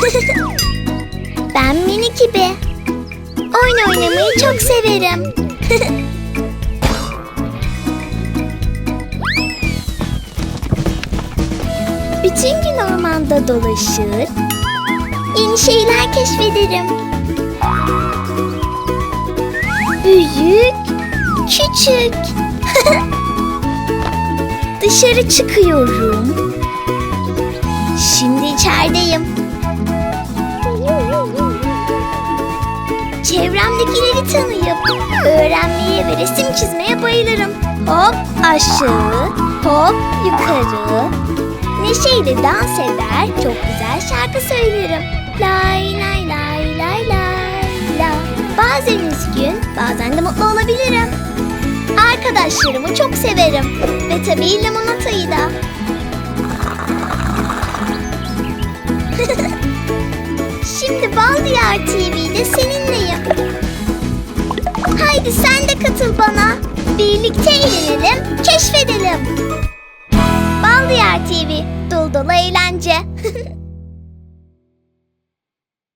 ekibi. Oyun oynamayı çok severim. Bütün gün ormanda dolaşır, yeni şeyler keşfederim. Büyük, küçük. Dışarı çıkıyorum. Şimdi içerideyim. Çevremdekileri tanıyıp öğrenmeye ve resim çizmeye bayılırım. Hop aşağı, hop yukarı. Neşeyle dans eder, çok güzel şarkı söylerim. Lay lay lay lay lay la. Bazen üzgün, bazen de mutlu olabilirim. Arkadaşlarımı çok severim. Ve tabii limonatayı da. Şimdi Bal Diyar TV'de seninleyim. Haydi sen de katıl bana. Birlikte eğlenelim, keşfedelim. Bal Diyar TV, dolu dolu eğlence.